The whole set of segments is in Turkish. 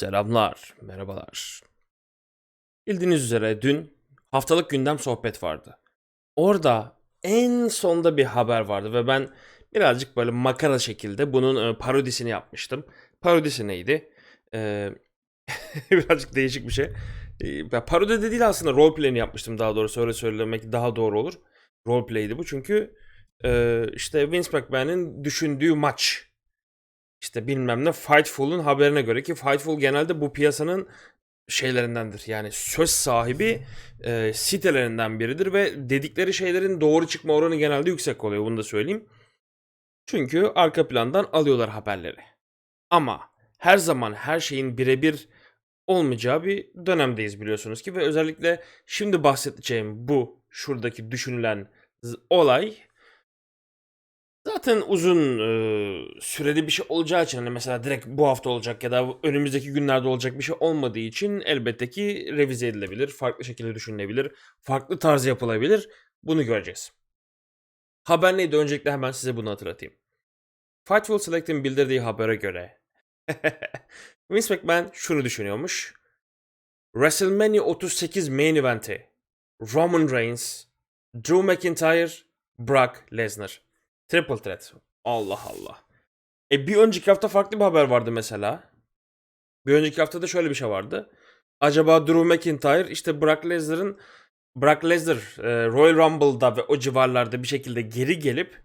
Selamlar, merhabalar. Bildiğiniz üzere dün haftalık gündem sohbet vardı. Orada en sonda bir haber vardı ve ben birazcık böyle makara şekilde bunun e, parodisini yapmıştım. Parodisi neydi? Ee, birazcık değişik bir şey. Ee, ya parodi de değil aslında roleplay'ini yapmıştım daha doğrusu öyle söylemek daha doğru olur. Roleplay'di bu çünkü e, işte Vince McMahon'in düşündüğü maç işte bilmem ne Fightful'un haberine göre ki Fightful genelde bu piyasanın şeylerindendir. Yani söz sahibi e, sitelerinden biridir ve dedikleri şeylerin doğru çıkma oranı genelde yüksek oluyor. Bunu da söyleyeyim. Çünkü arka plandan alıyorlar haberleri. Ama her zaman her şeyin birebir olmayacağı bir dönemdeyiz biliyorsunuz ki ve özellikle şimdi bahsedeceğim bu şuradaki düşünülen olay Zaten uzun e, süreli bir şey olacağı için hani mesela direkt bu hafta olacak ya da önümüzdeki günlerde olacak bir şey olmadığı için elbette ki revize edilebilir, farklı şekilde düşünülebilir, farklı tarz yapılabilir. Bunu göreceğiz. Haber neydi? Öncelikle hemen size bunu hatırlatayım. Fightful Select'in bildirdiği habere göre Vince McMahon şunu düşünüyormuş. WrestleMania 38 main eventi Roman Reigns, Drew McIntyre, Brock Lesnar. Triple threat. Allah Allah. E bir önceki hafta farklı bir haber vardı mesela. Bir önceki hafta da şöyle bir şey vardı. Acaba Drew McIntyre işte Brock Lesnar'ın Brock Lesnar e, Royal Rumble'da ve o civarlarda bir şekilde geri gelip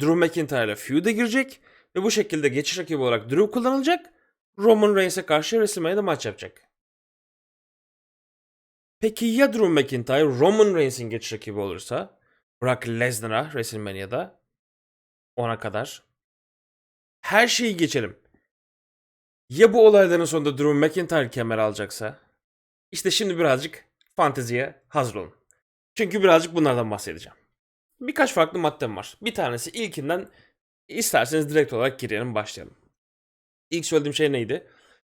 Drew McIntyre'la feud'e girecek ve bu şekilde geçiş rakibi olarak Drew kullanılacak. Roman Reigns'e karşı WrestleMania'da maç yapacak. Peki ya Drew McIntyre Roman Reigns'in geçiş rakibi olursa Brock Lesnar'a WrestleMania'da ona kadar. Her şeyi geçelim. Ya bu olayların sonunda Drew McIntyre kemer alacaksa? İşte şimdi birazcık fanteziye hazır olun. Çünkü birazcık bunlardan bahsedeceğim. Birkaç farklı maddem var. Bir tanesi ilkinden isterseniz direkt olarak girelim başlayalım. İlk söylediğim şey neydi?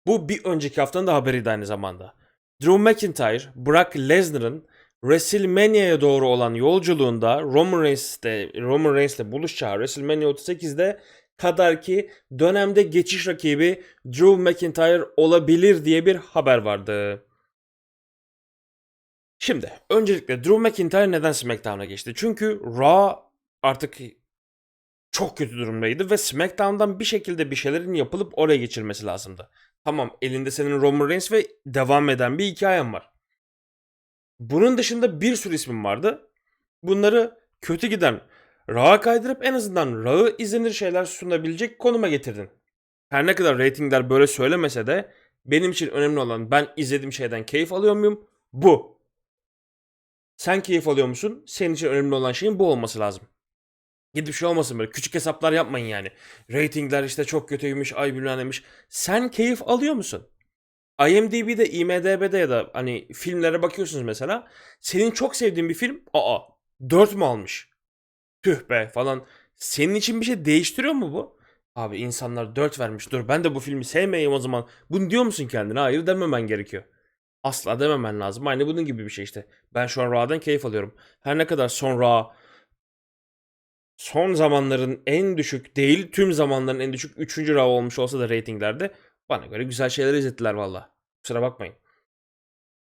Bu bir önceki haftanın da haberiydi aynı zamanda. Drew McIntyre, Brock Lesnar'ın WrestleMania'ya doğru olan yolculuğunda Roman Reigns'te Roman Reigns'le buluşacağı WrestleMania 38'de kadar ki dönemde geçiş rakibi Drew McIntyre olabilir diye bir haber vardı. Şimdi öncelikle Drew McIntyre neden SmackDown'a geçti? Çünkü Raw artık çok kötü durumdaydı ve SmackDown'dan bir şekilde bir şeylerin yapılıp oraya geçirmesi lazımdı. Tamam elinde senin Roman Reigns ve devam eden bir hikayen var. Bunun dışında bir sürü ismim vardı. Bunları kötü giden Raw'a kaydırıp en azından Raw'ı izlenir şeyler sunabilecek konuma getirdin. Her ne kadar reytingler böyle söylemese de benim için önemli olan ben izlediğim şeyden keyif alıyor muyum? Bu. Sen keyif alıyor musun? Senin için önemli olan şeyin bu olması lazım. Gidip şey olmasın böyle küçük hesaplar yapmayın yani. Ratingler işte çok kötüymüş, ay bilmem neymiş. Sen keyif alıyor musun? IMDb'de, IMDb'de ya da hani filmlere bakıyorsunuz mesela. Senin çok sevdiğin bir film, aa 4 mü almış? Tüh be falan. Senin için bir şey değiştiriyor mu bu? Abi insanlar 4 vermiş. Dur ben de bu filmi sevmeyeyim o zaman. Bunu diyor musun kendine? Hayır dememen gerekiyor. Asla dememen lazım. Aynı bunun gibi bir şey işte. Ben şu an Raw'dan keyif alıyorum. Her ne kadar son Raw son zamanların en düşük değil tüm zamanların en düşük 3. Raw olmuş olsa da reytinglerde bana göre güzel şeyler izlettiler valla. Kusura bakmayın.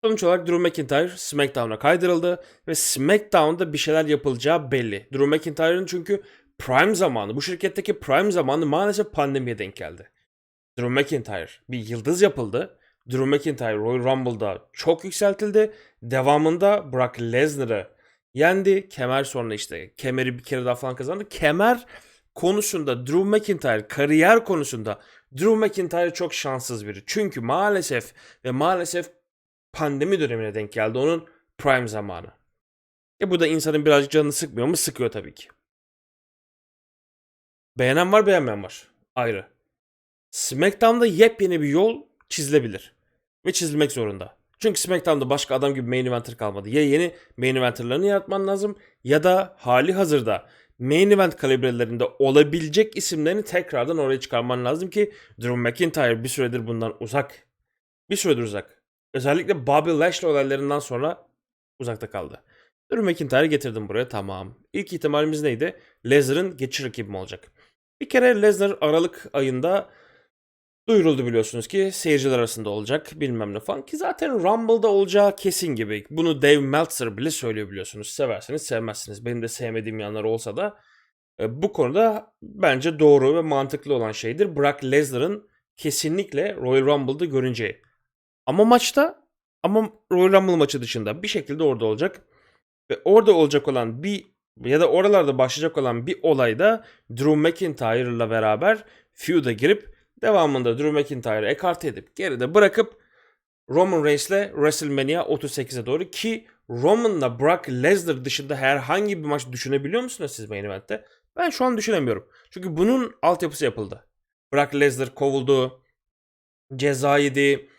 Sonuç olarak Drew McIntyre SmackDown'a kaydırıldı ve SmackDown'da bir şeyler yapılacağı belli. Drew McIntyre'ın çünkü prime zamanı, bu şirketteki prime zamanı maalesef pandemiye denk geldi. Drew McIntyre bir yıldız yapıldı. Drew McIntyre Royal Rumble'da çok yükseltildi. Devamında Brock Lesnar'ı yendi. Kemer sonra işte kemeri bir kere daha falan kazandı. Kemer konusunda Drew McIntyre kariyer konusunda Drew McIntyre çok şanssız biri. Çünkü maalesef ve maalesef pandemi dönemine denk geldi onun prime zamanı. E bu da insanın birazcık canını sıkmıyor mu? Sıkıyor tabii ki. Beğenen var beğenmeyen var. Ayrı. SmackDown'da yepyeni bir yol çizilebilir. Ve çizilmek zorunda. Çünkü SmackDown'da başka adam gibi main eventer kalmadı. Ya yeni main eventerlarını yaratman lazım ya da hali hazırda main event kalibrelerinde olabilecek isimlerini tekrardan oraya çıkarman lazım ki Drew McIntyre bir süredir bundan uzak. Bir süredir uzak. Özellikle Bobby Lashley olaylarından sonra uzakta kaldı. Drew McIntyre'ı getirdim buraya tamam. İlk ihtimalimiz neydi? Lesnar'ın geçiş rakibi olacak? Bir kere Lesnar Aralık ayında Duyuruldu biliyorsunuz ki seyirciler arasında olacak bilmem ne falan ki zaten Rumble'da olacağı kesin gibi. Bunu Dave Meltzer bile söylüyor biliyorsunuz. Severseniz sevmezsiniz. Benim de sevmediğim yanlar olsa da e, bu konuda bence doğru ve mantıklı olan şeydir. Brock Lesnar'ın kesinlikle Royal Rumble'da görüneceği. Ama maçta ama Royal Rumble maçı dışında bir şekilde orada olacak. Ve orada olacak olan bir ya da oralarda başlayacak olan bir olayda Drew McIntyre'la beraber feud'a girip devamında Drew McIntyre'ı ekarte edip geride bırakıp Roman Reigns'le WrestleMania 38'e doğru ki Roman'la Brock Lesnar dışında herhangi bir maç düşünebiliyor musunuz siz main event'te? Ben şu an düşünemiyorum. Çünkü bunun altyapısı yapıldı. Brock Lesnar kovuldu. Ceza yedi.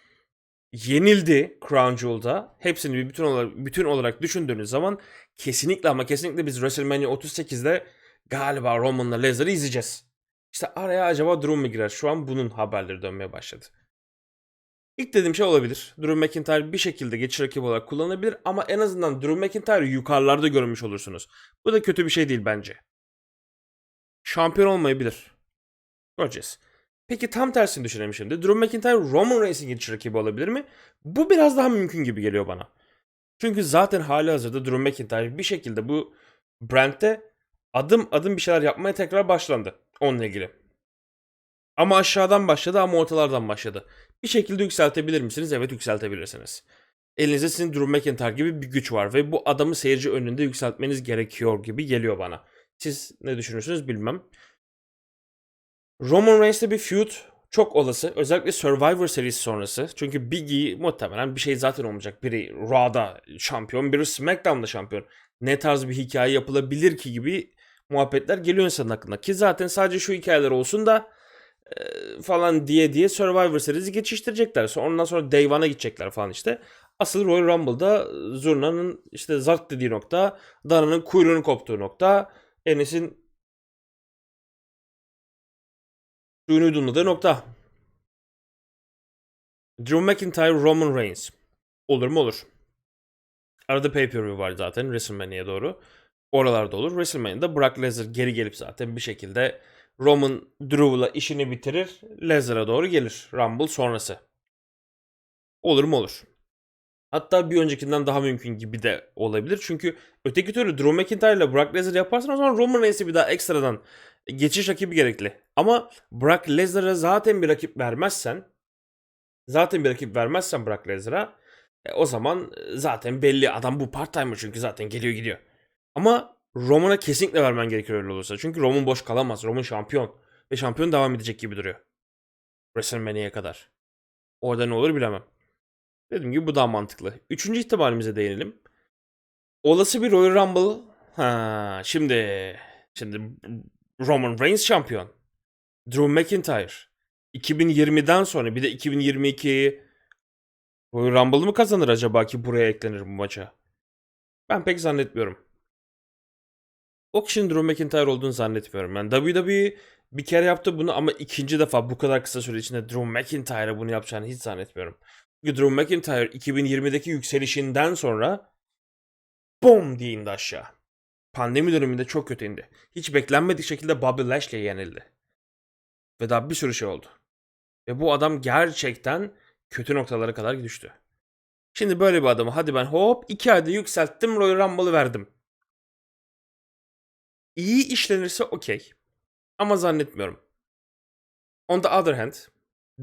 Yenildi Crown Jewel'da. Hepsini bir bütün olarak, bütün olarak düşündüğünüz zaman kesinlikle ama kesinlikle biz WrestleMania 38'de galiba Roman'la Lesnar'ı izleyeceğiz. İşte araya acaba Drew mu girer? Şu an bunun haberleri dönmeye başladı. İlk dediğim şey olabilir. Drew McIntyre bir şekilde geçiş rakibi olarak kullanılabilir ama en azından Drew McIntyre'ı yukarılarda görmüş olursunuz. Bu da kötü bir şey değil bence. Şampiyon olmayabilir. Göreceğiz. Peki tam tersini düşünelim şimdi. Drew McIntyre Roman Reigns'in geçiş rakibi olabilir mi? Bu biraz daha mümkün gibi geliyor bana. Çünkü zaten hali hazırda Drew McIntyre bir şekilde bu brandte adım adım bir şeyler yapmaya tekrar başlandı. Onunla ilgili. Ama aşağıdan başladı ama ortalardan başladı. Bir şekilde yükseltebilir misiniz? Evet yükseltebilirsiniz. Elinizde sizin Drew McIntyre gibi bir güç var ve bu adamı seyirci önünde yükseltmeniz gerekiyor gibi geliyor bana. Siz ne düşünürsünüz bilmem. Roman Reigns'te bir feud çok olası. Özellikle Survivor serisi sonrası. Çünkü Biggie muhtemelen bir şey zaten olmayacak. Biri Raw'da şampiyon, biri SmackDown'da şampiyon. Ne tarz bir hikaye yapılabilir ki gibi muhabbetler geliyor insanın aklına. Ki zaten sadece şu hikayeler olsun da e, falan diye diye Survivor serisi geçiştirecekler. Sonra ondan sonra Day One'a gidecekler falan işte. Asıl Royal Rumble'da Zurna'nın işte zart dediği nokta, Dana'nın kuyruğunun koptuğu nokta, Enes'in suyunu yudumladığı nokta. Drew McIntyre, Roman Reigns. Olur mu olur. Arada pay-per-view var zaten WrestleMania'ya doğru. Oralarda olur. WrestleMania'da Brock Lesnar geri gelip zaten bir şekilde Roman Drew'la işini bitirir. Lesnar'a doğru gelir Rumble sonrası. Olur mu olur. Hatta bir öncekinden daha mümkün gibi de olabilir. Çünkü öteki türlü Drew McIntyre ile Brock Lesnar yaparsan o zaman Roman Reigns'e bir daha ekstradan geçiş rakibi gerekli. Ama Brock Lesnar'a zaten bir rakip vermezsen zaten bir rakip vermezsen Brock Lesnar'a e, o zaman zaten belli adam bu part timer çünkü zaten geliyor gidiyor. Ama Roman'a kesinlikle vermen gerekiyor öyle olursa. Çünkü Roman boş kalamaz. Roman şampiyon. Ve şampiyon devam edecek gibi duruyor. WrestleMania'ya kadar. Orada ne olur bilemem. Dediğim gibi bu daha mantıklı. Üçüncü ihtimalimize değinelim. Olası bir Royal Rumble. Ha, şimdi şimdi Roman Reigns şampiyon. Drew McIntyre. 2020'den sonra bir de 2022'yi Royal Rumble'ı mı kazanır acaba ki buraya eklenir bu maça? Ben pek zannetmiyorum. O kişinin Drew McIntyre olduğunu zannetmiyorum. Yani WWE bir kere yaptı bunu ama ikinci defa bu kadar kısa süre içinde Drew McIntyre'a bunu yapacağını hiç zannetmiyorum. Çünkü Drew McIntyre 2020'deki yükselişinden sonra bom diye indi aşağı. Pandemi döneminde çok kötü indi. Hiç beklenmedik şekilde Bobby Lashley'e yenildi. Ve daha bir sürü şey oldu. Ve bu adam gerçekten kötü noktalara kadar düştü. Şimdi böyle bir adamı hadi ben hop iki ayda yükselttim Royal Rumble'ı verdim. İyi işlenirse okey. Ama zannetmiyorum. On the other hand,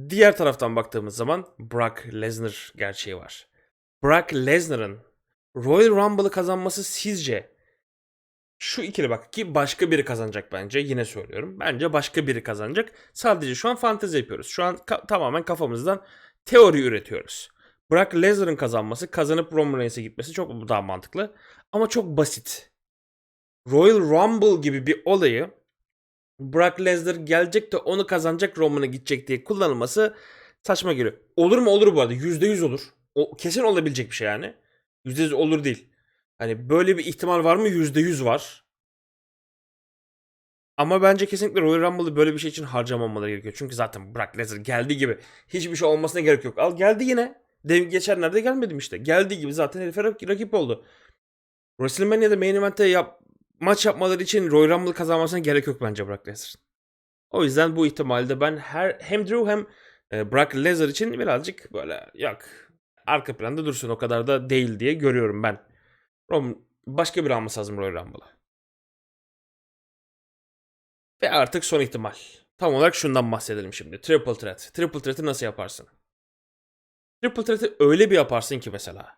diğer taraftan baktığımız zaman Brock Lesnar gerçeği var. Brock Lesnar'ın Royal Rumble'ı kazanması sizce şu ikili bak ki başka biri kazanacak bence yine söylüyorum. Bence başka biri kazanacak. Sadece şu an fantezi yapıyoruz. Şu an ka- tamamen kafamızdan teori üretiyoruz. Brock Lesnar'ın kazanması, kazanıp Roman Reigns'e gitmesi çok daha mantıklı. Ama çok basit. Royal Rumble gibi bir olayı Brock Lesnar gelecek de onu kazanacak Roman'a gidecek diye kullanılması saçma geliyor. Olur mu olur bu arada. %100 olur. O kesin olabilecek bir şey yani. %100 olur değil. Hani böyle bir ihtimal var mı? %100 var. Ama bence kesinlikle Royal Rumble'ı böyle bir şey için harcamamaları gerekiyor. Çünkü zaten Brock Lesnar geldiği gibi hiçbir şey olmasına gerek yok. Al geldi yine. Dev geçenlerde gelmedim işte. Geldiği gibi zaten herife rakip oldu. WrestleMania'da main event'te yap, maç yapmaları için Royal Rumble kazanmasına gerek yok bence Brock Lesnar'ın. O yüzden bu ihtimalde ben her hem Drew hem E, Brock Lesnar için birazcık böyle yok. Arka planda dursun o kadar da değil diye görüyorum ben. Roman başka bir alması lazım Royal Rumble'ı. Ve artık son ihtimal. Tam olarak şundan bahsedelim şimdi. Triple Threat. Triple Threat'i nasıl yaparsın? Triple Threat'i öyle bir yaparsın ki mesela.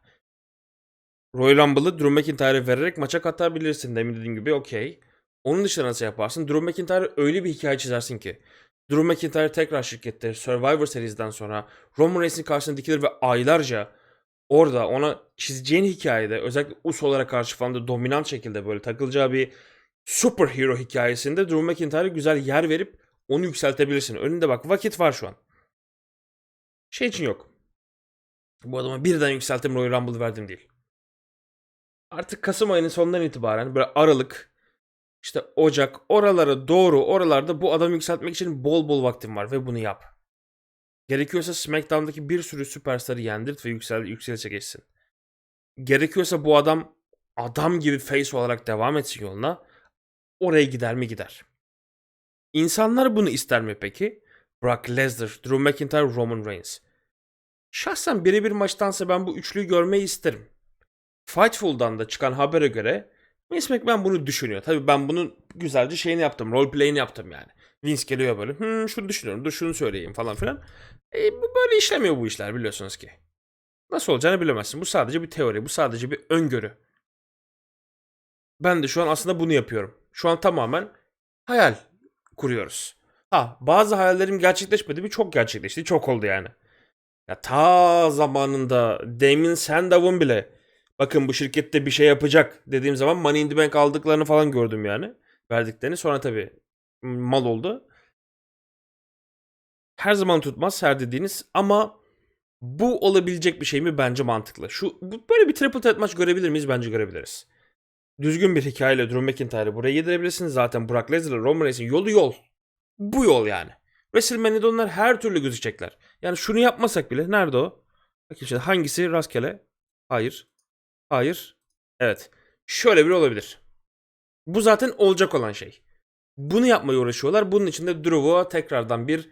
Royal Rumble'ı Drew McIntyre'e vererek maça katabilirsin. Demin dediğim gibi okey. Onun dışında nasıl yaparsın? Drew McIntyre'e öyle bir hikaye çizersin ki. Drew McIntyre tekrar şirkette Survivor Series'den sonra Roman Reigns'in karşısına dikilir ve aylarca orada ona çizeceğin hikayede özellikle Uso'lara karşı falan da dominant şekilde böyle takılacağı bir superhero hikayesinde Drew McIntyre'e güzel yer verip onu yükseltebilirsin. Önünde bak vakit var şu an. Şey için yok. Bu adama birden yükselttim Royal Rumble verdim değil. Artık Kasım ayının sonundan itibaren böyle Aralık, işte Ocak oralara doğru oralarda bu adamı yükseltmek için bol bol vaktin var ve bunu yap. Gerekiyorsa SmackDown'daki bir sürü süperstarı yendirt ve yüksel, yükselişe geçsin. Gerekiyorsa bu adam adam gibi face olarak devam etsin yoluna. Oraya gider mi gider. İnsanlar bunu ister mi peki? Brock Lesnar, Drew McIntyre, Roman Reigns. Şahsen birebir maçtansa ben bu üçlüyü görmeyi isterim. Fightful'dan da çıkan habere göre Vince McMahon bunu düşünüyor. Tabii ben bunun güzelce şeyini yaptım. Roleplay'ini yaptım yani. Vince geliyor böyle. Hmm, şunu düşünüyorum. Dur şunu söyleyeyim falan filan. E, bu böyle işlemiyor bu işler biliyorsunuz ki. Nasıl olacağını bilemezsin. Bu sadece bir teori. Bu sadece bir öngörü. Ben de şu an aslında bunu yapıyorum. Şu an tamamen hayal kuruyoruz. Ha bazı hayallerim gerçekleşmedi mi? Çok gerçekleşti. Çok oldu yani. Ya ta zamanında Damien Sandow'un bile bakın bu şirkette bir şey yapacak dediğim zaman Money in the Bank aldıklarını falan gördüm yani. Verdiklerini. Sonra tabii mal oldu. Her zaman tutmaz her dediğiniz ama bu olabilecek bir şey mi? Bence mantıklı. Şu böyle bir triple threat maç görebilir miyiz? Bence görebiliriz. Düzgün bir hikayeyle Drew McIntyre'ı buraya yedirebilirsiniz. Zaten Brock Lesnar'la Roman Reigns'in yolu yol. Bu yol yani. WrestleMania'da onlar her türlü gözükecekler. Yani şunu yapmasak bile. Nerede o? Bakayım şimdi hangisi rastgele? Hayır. Hayır. Evet. Şöyle bir olabilir. Bu zaten olacak olan şey. Bunu yapmaya uğraşıyorlar. Bunun için de Drew'a tekrardan bir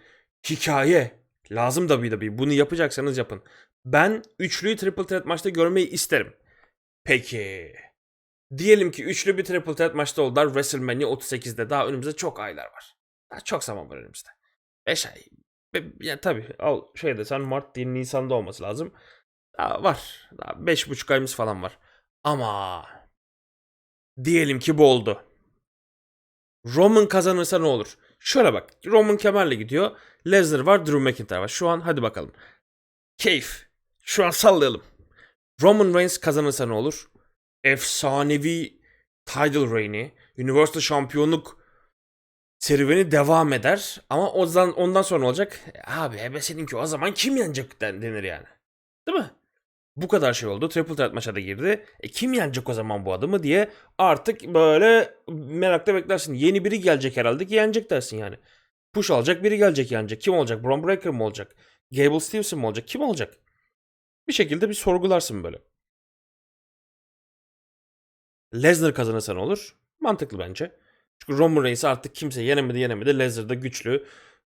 hikaye lazım da bir Bunu yapacaksanız yapın. Ben üçlüyü Triple Threat maçta görmeyi isterim. Peki. Diyelim ki üçlü bir Triple Threat maçta oldular WrestleMania 38'de. Daha önümüzde çok aylar var. Daha çok zaman var önümüzde. 5 ay. Ya tabii al şeyde sen Mart değil Nisan'da olması lazım. Daha var. Daha 5,5 ayımız falan var. Ama diyelim ki bu oldu. Roman kazanırsa ne olur? Şöyle bak. Roman kemerle gidiyor. Lesnar var, Drew McIntyre var. Şu an hadi bakalım. Keyif. Şu an sallayalım. Roman Reigns kazanırsa ne olur? Efsanevi title reign'i, Universal şampiyonluk serüveni devam eder. Ama o ondan sonra ne olacak? Abi ebe seninki o zaman kim yenecek denir yani. Değil mi? Bu kadar şey oldu. Triple Threat maça da girdi. E kim yenecek o zaman bu adamı diye artık böyle merakla beklersin. Yeni biri gelecek herhalde ki yenecek dersin yani. Push alacak biri gelecek yenecek. Kim olacak? Braun Breaker mı olacak? Gable Stevenson mı olacak? Kim olacak? Bir şekilde bir sorgularsın böyle. Lesnar kazanırsa ne olur? Mantıklı bence. Çünkü Roman Reigns artık kimse yenemedi yenemedi. Lesnar da güçlü.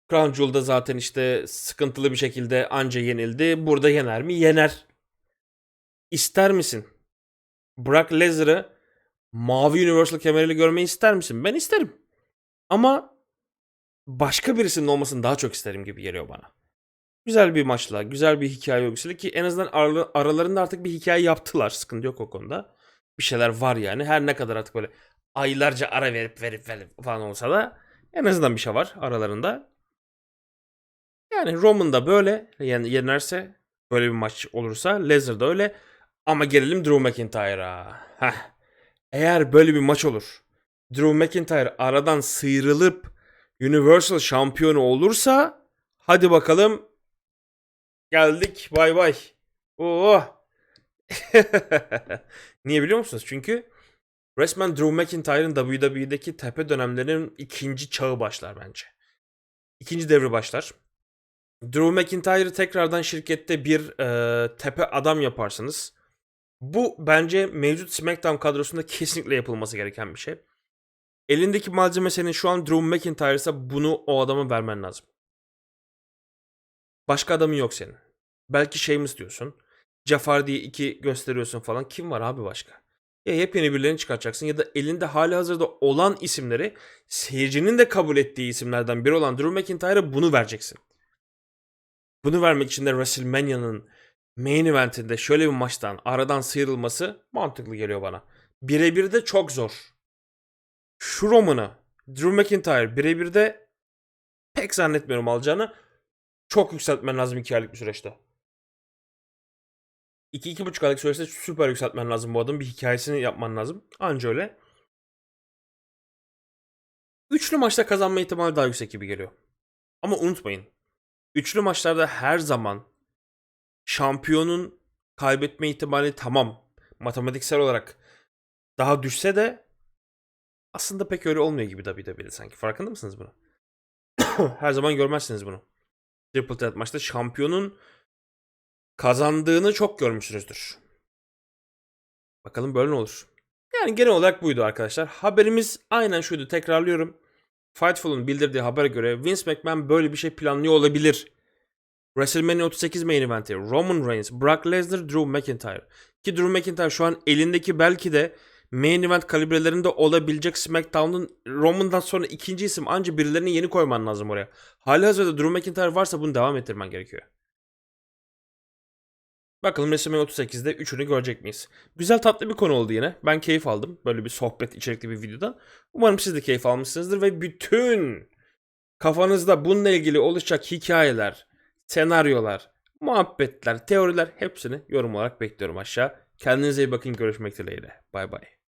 Crown Jewel'da zaten işte sıkıntılı bir şekilde anca yenildi. Burada yener mi? Yener. İster misin? Brock Lesnar'ı mavi Universal kemeriyle görmeyi ister misin? Ben isterim. Ama başka birisinin olmasını daha çok isterim gibi geliyor bana. Güzel bir maçla, güzel bir hikaye örgüsüyle ki en azından aralarında artık bir hikaye yaptılar. Sıkıntı yok o konuda. Bir şeyler var yani. Her ne kadar artık böyle aylarca ara verip verip verip falan olsa da en azından bir şey var aralarında. Yani Roman da böyle yani yenerse böyle bir maç olursa Lesnar da öyle. Ama gelelim Drew McIntyre'a. Heh. Eğer böyle bir maç olur. Drew McIntyre aradan sıyrılıp Universal şampiyonu olursa hadi bakalım geldik bay bay. Oo. Niye biliyor musunuz? Çünkü resmen Drew McIntyre'ın WWE'deki tepe dönemlerinin ikinci çağı başlar bence. İkinci devri başlar. Drew McIntyre'ı tekrardan şirkette bir e, tepe adam yaparsınız. Bu bence mevcut SmackDown kadrosunda kesinlikle yapılması gereken bir şey. Elindeki malzeme senin şu an Drew McIntyre ise bunu o adama vermen lazım. Başka adamın yok senin. Belki Sheamus diyorsun. Jafar diye iki gösteriyorsun falan. Kim var abi başka? Ya yepyeni birilerini çıkartacaksın ya da elinde hali hazırda olan isimleri seyircinin de kabul ettiği isimlerden biri olan Drew McIntyre'a bunu vereceksin. Bunu vermek için de WrestleMania'nın main eventinde şöyle bir maçtan aradan sıyrılması mantıklı geliyor bana. Birebir de çok zor. Şu Roman'ı Drew McIntyre birebir de pek zannetmiyorum alacağını. Çok yükseltmen lazım 2 aylık bir süreçte. 2-2,5 aylık süreçte süper yükseltmen lazım bu adamın. Bir hikayesini yapman lazım. Anca öyle. Üçlü maçta kazanma ihtimali daha yüksek gibi geliyor. Ama unutmayın. Üçlü maçlarda her zaman şampiyonun kaybetme ihtimali tamam. Matematiksel olarak daha düşse de aslında pek öyle olmuyor gibi WWE'de sanki. Farkında mısınız bunu? her zaman görmezsiniz bunu. Triple Threat maçta şampiyonun kazandığını çok görmüşsünüzdür. Bakalım böyle ne olur. Yani genel olarak buydu arkadaşlar. Haberimiz aynen şuydu. Tekrarlıyorum. Fightful'un bildirdiği habere göre Vince McMahon böyle bir şey planlıyor olabilir. WrestleMania 38 main eventi Roman Reigns, Brock Lesnar, Drew McIntyre. Ki Drew McIntyre şu an elindeki belki de main event kalibrelerinde olabilecek SmackDown'un Roman'dan sonra ikinci isim anca birilerini yeni koyman lazım oraya. Hali hazırda Drew McIntyre varsa bunu devam ettirmen gerekiyor. Bakalım WrestleMania 38'de üçünü görecek miyiz? Güzel tatlı bir konu oldu yine. Ben keyif aldım. Böyle bir sohbet içerikli bir videodan. Umarım siz de keyif almışsınızdır ve bütün kafanızda bununla ilgili oluşacak hikayeler, senaryolar, muhabbetler, teoriler hepsini yorum olarak bekliyorum aşağı. Kendinize iyi bakın. Görüşmek dileğiyle. Bay bay.